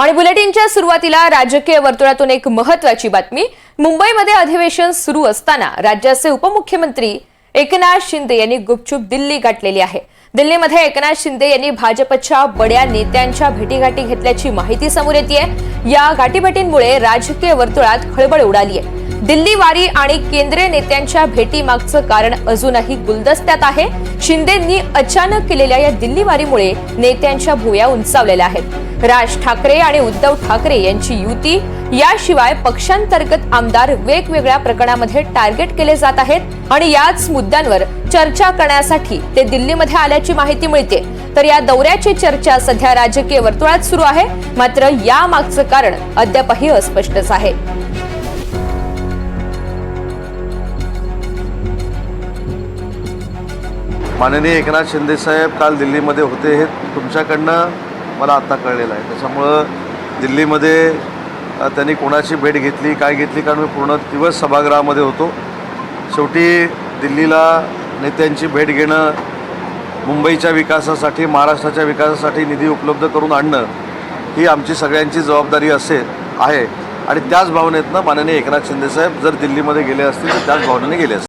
आणि बुलेटिनच्या सुरुवातीला राजकीय वर्तुळातून एक महत्वाची बातमी. मुंबईमध्ये अधिवेशन सुरू असताना राज्याचे उपमुख्यमंत्री एकनाथ शिंदे यांनी गुपचूप दिल्ली गाठलेली आहे. दिल्लीमध्ये एकनाथ शिंदे यांनी भाजपच्या बड्या नेत्यांच्या भेटीगाठी घेतल्याची माहिती समोर येते या गाठीभेटींमुळे राजकीय वर्तुळात खळबळ उडाली आहे दिल्ली वारी आणि केंद्रीय नेत्यांच्या भेटीमागचं कारण अजूनही गुलदस्त्यात आहे. शिंदेंनी अचानक केलेल्या या दिल्ली वारीमुळे नेत्यांच्या भुया उंचावलेल्या आहेत. राज ठाकरे आणि उद्धव ठाकरे यांची युती याशिवाय पक्षांतर्गत आमदार वेगवेगळ्या प्रकरणामध्ये टार्गेट केले जात आहेत आणि याच मुद्द्यांवर चर्चा करण्यासाठी ते दिल्लीमध्ये आल्याची माहिती मिळते. तर या दौऱ्याची चर्चा सध्या राजकीय वर्तुळात सुरू आहे. मात्र या मागचं कारण अद्यापही अस्पष्टच आहे. माननीय एकनाथ शिंदे साहेब काल दिल्लीमध्ये होते हे तुमच्याकडनं मला आत्ता कळलेलं आहे. त्याच्यामुळं दिल्लीमध्ये त्यांनी कोणाची भेट घेतली काय घेतली कारण मी पूर्ण दिवस सभागृहामध्ये होतो. शेवटी दिल्लीला नेत्यांची भेट घेणं मुंबईच्या विकासासाठी महाराष्ट्राच्या विकासासाठी निधी उपलब्ध करून आणणं ही आमची सगळ्यांची जबाबदारी असेल आहे. आणि त्याच भावनेतनं माननीय एकनाथ शिंदेसाहेब जर दिल्लीमध्ये गेले असतील तर त्याच भावनेने गेले असतील.